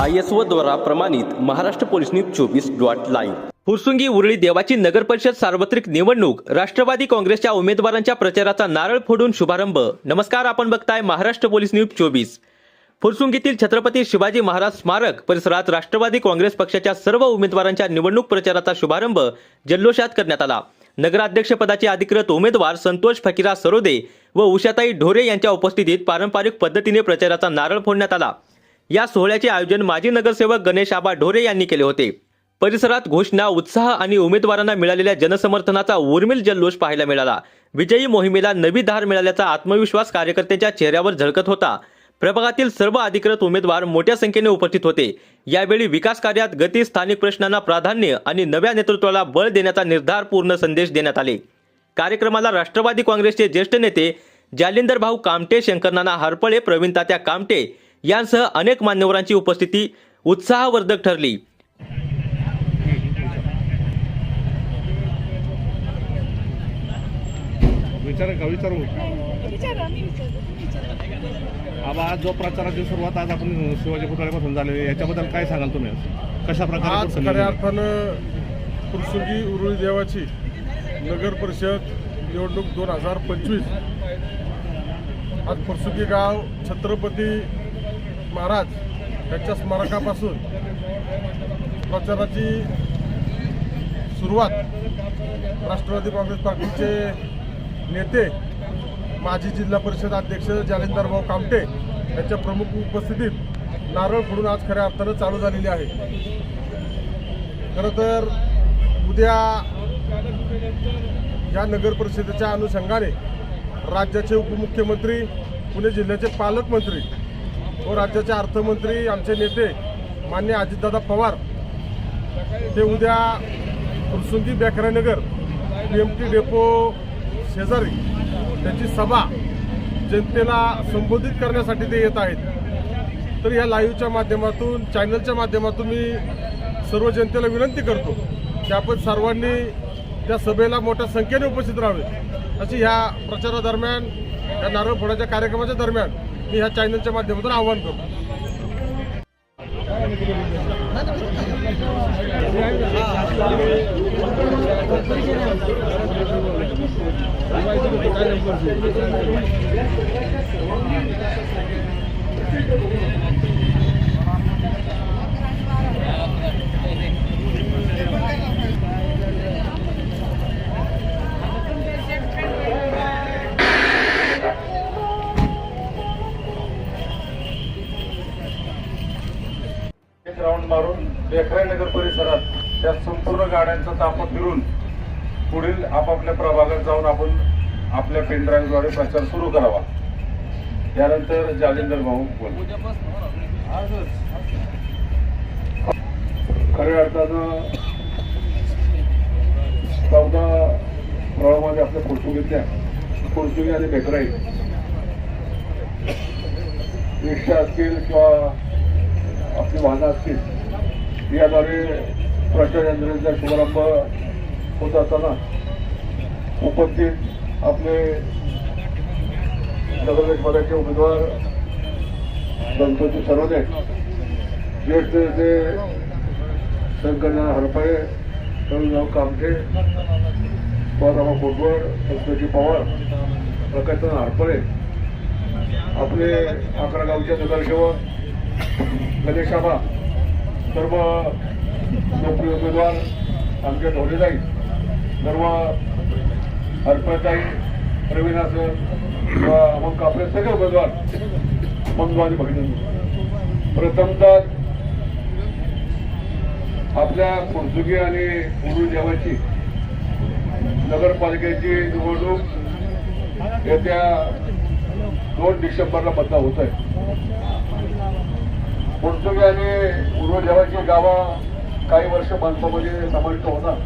I S O द्वारा प्रमाणित Maharashtra police news चोवीस डॉट लाईव्ह. फुरसुंगी उरळी देवाची नगर परिषद सार्वत्रिक निवडणूक राष्ट्रवादी काँग्रेसच्या उमेदवारांच्या प्रचाराचा नारळ फोडून शुभारंभ. नमस्कार आपण बघताय महाराष्ट्र पोलीस न्यूज चोवीस. फुरसुंगीतील छत्रपती शिवाजी महाराज स्मारक परिसरात राष्ट्रवादी काँग्रेस पक्षाच्या सर्व उमेदवारांच्या निवडणूक प्रचाराचा शुभारंभ जल्लोषात करण्यात आला. नगराध्यक्षपदाचे अधिकृत उमेदवार संतोष फकीरा सरोदे व उषाताई ढोरे यांच्या उपस्थितीत पारंपरिक पद्धतीने प्रचाराचा नारळ फोडण्यात आला. या सोहळ्याचे आयोजन माजी नगरसेवक गणेश आबा ढोरे यांनी केले होते. परिसरात घोषणा उत्साह आणि उमेदवारांना मिळालेल्या जनसमर्थनाचा उर्मिल जल्लोष पाहायला मिळाला. विजयी मोहिमेला नवी धार मिळाल्याचा आत्मविश्वास कार्यकर्त्यांच्या चेहऱ्यावर झळकत होता. प्रभागातील सर्व अधिकृत उमेदवार मोठ्या संख्येने उपस्थित होते. यावेळी विकास कार्यात गती स्थानिक प्रश्नांना प्राधान्य आणि नव्या नेतृत्वाला बळ देण्याचा निर्धारपूर्ण संदेश देण्यात आले. कार्यक्रमाला राष्ट्रवादी काँग्रेसचे ज्येष्ठ नेते जालिंदर भाऊ कामटे शंकरनाना हरपळे प्रवीण तात्या कामटे यांसह अनेक मान्यवरांची उपस्थिती उत्साहवर्धक ठरली. आबा आज जो प्रचाराची सुरुवात आज आपण शिवाजी पुतळ्यापासून झालेली आहे याच्याबद्दल काय सांगाल तुम्ही? कशा प्रकारे खऱ्या अर्थानं फुरसुंगी उरुळी देवाची नगर परिषद निवडणूक दोन हजार पंचवीस. आज फुरसुंगी गाव छत्रपती महाराज यांच्या स्मारकापासून प्रचाराची सुरुवात राष्ट्रवादी काँग्रेस पार्टीचे नेते माजी जिल्हा परिषद अध्यक्ष जालिंदर भाऊ कामटे यांच्या प्रमुख उपस्थितीत नारळ फोडून आज खऱ्या अर्थानं चालू झालेली आहे. खरं तर उद्या या नगर परिषदेच्या अनुषंगाने राज्याचे उपमुख्यमंत्री पुणे जिल्ह्याचे पालकमंत्री व राज्याचे अर्थमंत्री आमचे नेते मान्य अजितदादा पवार ते उद्या Fursungi Bekranagar P M T depot शेजारी त्यांची सभा जनतेला संबोधित करण्यासाठी ते येत आहेत. तर या लाईव्हच्या माध्यमातून चॅनलच्या माध्यमातून मी सर्व जनतेला विनंती करतो की आपण सर्वांनी त्या सभेला मोठ्या संख्येने उपस्थित राहावे. अशी ह्या प्रचारादरम्यान या नारळ फोडाच्या कार्यक्रमाच्या दरम्यान मी ह्या चॅनलच्या माध्यमातून आव्हान करतो. एक राऊंड मारून बेकराई नगर परिसरात त्या संपूर्ण गाड्यांचा ताफा फिरून पुढील आपापल्या प्रभागात जाऊन आपण आपल्या पेनड्राईव्हद्वारे प्रचार सुरू करावा. त्यानंतर जालिंदर भाऊ बोल खऱ्या अर्थानं चौदा प्रवाहामध्ये आपल्या पोर्तुगीतल्या पोर्तुगी आणि बेकराई रिक्षा असतील किंवा आपली वाहनं असतील याद्वारे प्रचार यंत्रणेचा शुभारंभ होत असताना उपस्थित आपले नगरदेश पदाचे उमेदवार संतोष सरोदे ज्येष्ठ नेते शंकरनाथ हरपळे रविराव कामठे सुभाषराव कोटवड संतोषी पवार प्रकाशन हरपळे आपले अकरा गावचे नगरसेवक गणेशाबा सर्व लोकप्रिय उमेदवार आमच्या ढोलेताई सर्व हरपताई प्रवीणा सर किंवा मग कापले सगळे उमेदवार बंधू आणि भगिनी प्रथमतः आपल्या पोर्तुगी आणि उर्दू जेवाची नगरपालिकेची निवडणूक येत्या दोन डिसेंबरला बदला होत आहे पोर्तुगी आणि पूर्वदेवाची गावं काही वर्ष मनपामध्ये समाविष्ट होणार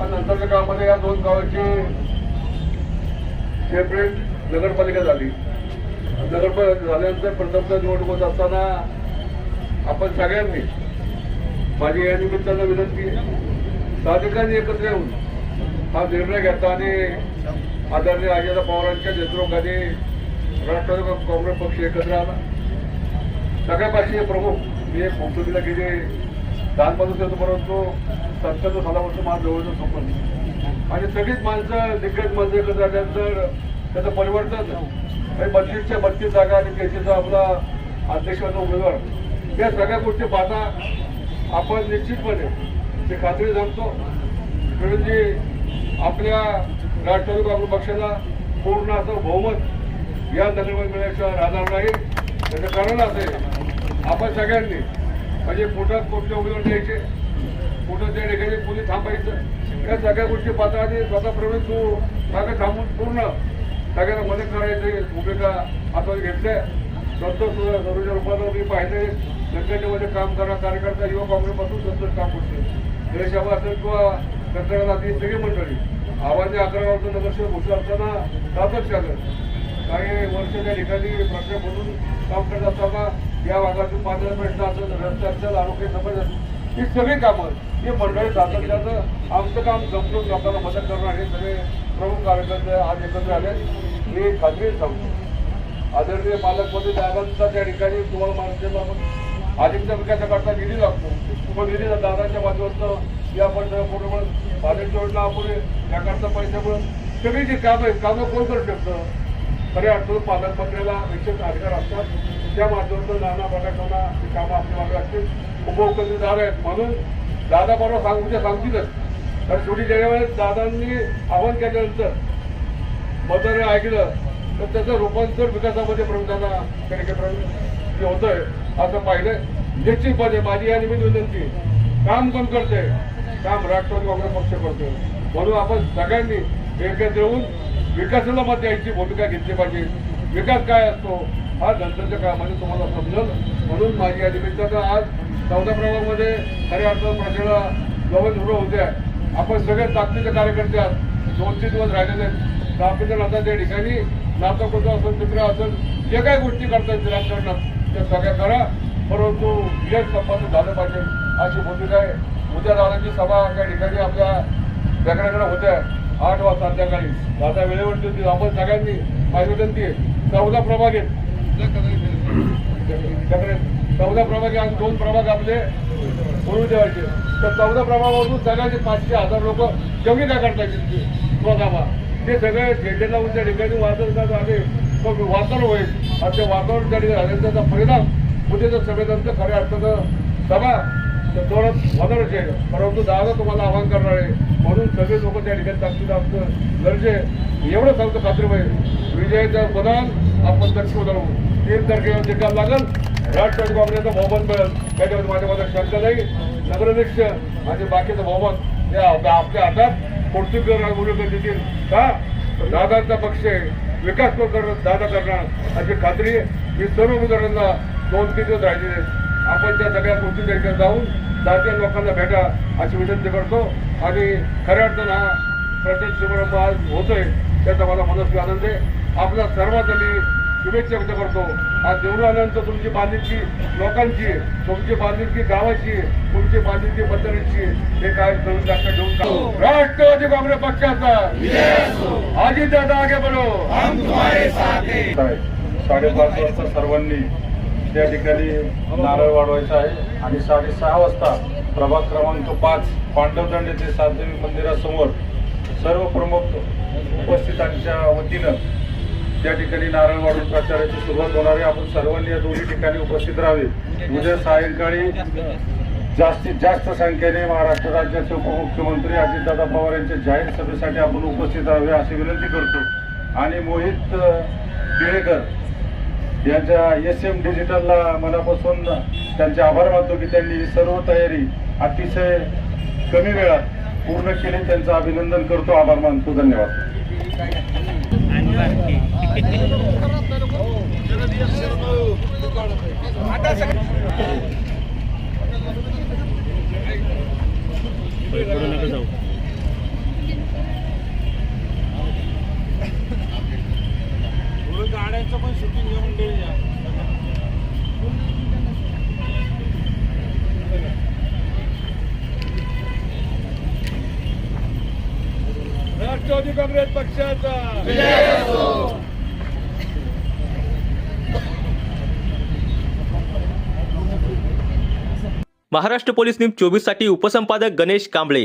आणि नंतरच्या काळामध्ये या दोन गावाची सेपरेट नगरपालिका झाली. नगरपालिका झाल्यानंतर प्रथमचा निवडणूक होत असताना आपण सगळ्यांनी माझी या निमित्तानं विनंती साधिकांनी एकत्र येऊन हा निर्णय घेता आणि आदरणीय अजित पवारांच्या नेतृत्वाखाली राष्ट्रवादी काँग्रेस पक्ष एकत्र आला. सगळ्या पाचशे प्रमुख मी एक मुक्तुलीला गेले लहानपासून होतो परंतु सत्तर वर्ष माझं जवळचं संपन्न आणि सगळीच माणसं दिग्गज माणसं एकत्र झाल्यानंतर त्याचं परिवर्तन आणि बत्तीसच्या बत्तीस जागा आणि केसीचा आपला अध्यक्षाचा उमेदवार या सगळ्या गोष्टी पाहता आपण निश्चितपणे ते खात्री सांगतो म्हणजे आपल्या राष्ट्रवादी काँग्रेस पक्षाला पूर्ण असं बहुमत या नगरमध्ये मिळण्याशिवाय राहणार नाही. त्याचं कारण असं आहे. आपण सगळ्यांनी म्हणजे पोटात कुठले उमेदवार द्यायचे कुठं त्या ठिकाणी कोणी थांबायचं? या सगळ्या गोष्टी पाहता स्वतःप्रमाणे तू जागा थांबून पूर्ण सगळ्यांना मदत करायची. भूमिका हातात घेतल्या संतोष सरोजा रुपाला मी पाहिले. संघटनेमध्ये काम करा कार्यकर्ता युवा काँग्रेसपासून संतोष काम करतो देशाबा असेल किंवा कर्नाटकातील सगळी मंडळी. आवाजी अकरा वाजता नगरसेवक घोषणा असताना सातत्यानं काही वर्ष त्या ठिकाणी प्रश्न म्हणून काम करत असताना या भागातून पाण्याचा प्रश्न असेल रस्ते आरोग्य समज असेल ही सगळी कामं हे मंडळी सातत्याचं आमचं काम समजून लोकांना मदत करणं हे सगळे प्रमुख कार्यकर्ते आज एकत्र आले हे खात्री सांगतो आदरणीय पालकमध्ये दादांचा त्या ठिकाणी तुम्हाला माध्यम आपण अधिकच्या विकासाकरता निधी लागतो. तो निधी दादाच्या माध्यमातून या पण पूर्ण पाण्याची योजना आपण याकरता पैसे मिळून सगळी जी कामं आहेत कामं कोण करू शकतं? खऱ्या आठवण पालकमंत्र्याला विशेष अधिकार असतात. त्या माध्यमातून नाना प्रकारच्या ही कामं आपल्या मागे असतील उपमुख्यमंत्रीदार आहेत म्हणून दादा बरोबर सांगू ते सांगतीलच. तर शेवटी ज्या वेळेस दादांनी आव्हान केल्यानंतर मताने ऐकलं तर त्याचं रूपांतर विकासामध्ये प्रमुखांना कार्यक्रम जे होतंय असं पाहिलं निश्चितपणे माझी या निमित्त विनंती काम कोण करते काम राष्ट्रवादी काँग्रेस पक्ष करतोय. म्हणून आपण सगळ्यांनी एकत्र येऊन विकासाला मत द्यायची भूमिका घेतली पाहिजे. विकास काय असतो? हा नंतरच्या काळामध्ये तुम्हाला समजेल. म्हणून माझी या निमित्तानं आज चौदा प्रभागामध्ये खऱ्या अर्थानं प्रजेला गवन सुरू होते आपण सगळे ताकदीचे कार्यकर्ते आहात. दोन तीन दिवस राहिलेले आहेत. ताकदीच्या नाता त्या ठिकाणी नातं कुठं असेल मित्र असेल जे काही गोष्टी करता येतील राजकारणात त्या सगळ्या करा. परंतु यश संपादन झालं पाहिजे अशी भूमिका आहे. उद्या दादाची सभा त्या ठिकाणी आपल्या वेगळ्याकडे होत्या. आठ वाजता संध्याकाळी. दादा वेळेवरती होती आपण सगळ्यांनी माझी विनंती आहे. चौदा प्रभाग आहेत. त्याकडे चौदा प्रभाग आज दोन प्रभाग आपले सोडून ठेवायचे तर चौदा प्रभागामधून सगळ्यांचे पाचशे हजार लोक जेवढी काय करता येतील स्वतःला ते सगळे झेंडे लावून त्या ठिकाणी वाचन आले मग वातावरण होईल. आणि ते वातावरण त्या ठिकाणी त्याचा परिणाम उद्याच्या सभेनंतर खऱ्या अर्थानं सभा तर जोरात होणारच आहे परंतु दादा तुम्हाला आवाहन करणार आहे म्हणून सगळे लोक त्या ठिकाणी ताकदीनं आमचं गरजे एवढं सांगतो खात्रीबाई विजयाचं बदल आपण दक्ष उतरवू तीन तारखेला निकाल लागल राष्ट्रवादी काँग्रेसचा बहुमत मिळेल. त्याच्यामध्ये माझ्या माझा शंका नाही. नगराध्यक्ष आणि बाकीचं बहुमत हे आपल्या आपल्या हातात. पोर्तुगीज मुलं देतील का? दादांचा पक्ष आहे. विकास पण करणार दादा करणार. अशी खात्री आहे. मी सर्व उमेदवारांना दोन तीन दिवस राहिलेले आपण त्या सगळ्या गोष्टी त्यांच्यात जाऊन दात्या लोकांना भेटा अशी विनंती करतो. आणि खऱ्या अर्थानं हा प्रत्येक शुभारंभ आज होतोय त्याचा मला मनस्वी आनंद आहे. आपल्या सर्वांना मी शुभेच्छा व्यक्त करतो. आज निवडून आल्यानंतर तुमची बांधिलकी लोकांची तुमची बांधिलकी गावाची तुमची बांधिलकी मतदारांची. हे काय करून लक्षात टाकू. राष्ट्रवादी काँग्रेस पक्षाचा. आजी दादा आगे बढो. साडेपाच वाजता सर्वांनी त्या ठिकाणी नारळ वाढवायचा आहे. आणि साडेसहा वाजता प्रभाग क्रमांक पाच पांडवदंड येथे सातदेवी मंदिरासमोर सर्व प्रमुख उपस्थितांच्या वतीनं त्या ठिकाणी नारळ वाढून प्रचाराची सुरुवात होणार आहे. आपण सर्वांनी या दोन्ही ठिकाणी उपस्थित राहावे. उद्या सायंकाळी जास्तीत जास्त संख्येने महाराष्ट्र राज्याचे उपमुख्यमंत्री अजितदादा पवार यांच्या जाहीर सभेसाठी आपण उपस्थित राहावे अशी विनंती करतो. आणि मोहित अ, यांच्या एस एम डिजिटलला मनापासून त्यांचे आभार मानतो की त्यांनी सर्व तयारी अतिशय कमी वेळात पूर्ण केली. त्यांचं अभिनंदन करतो आभार मानतो धन्यवाद. राष्ट्रवादी काँग्रेस पक्षाचा. महाराष्ट्र पोलीस न्यूज चोवीससाठी उपसंपादक गणेश कांबळे.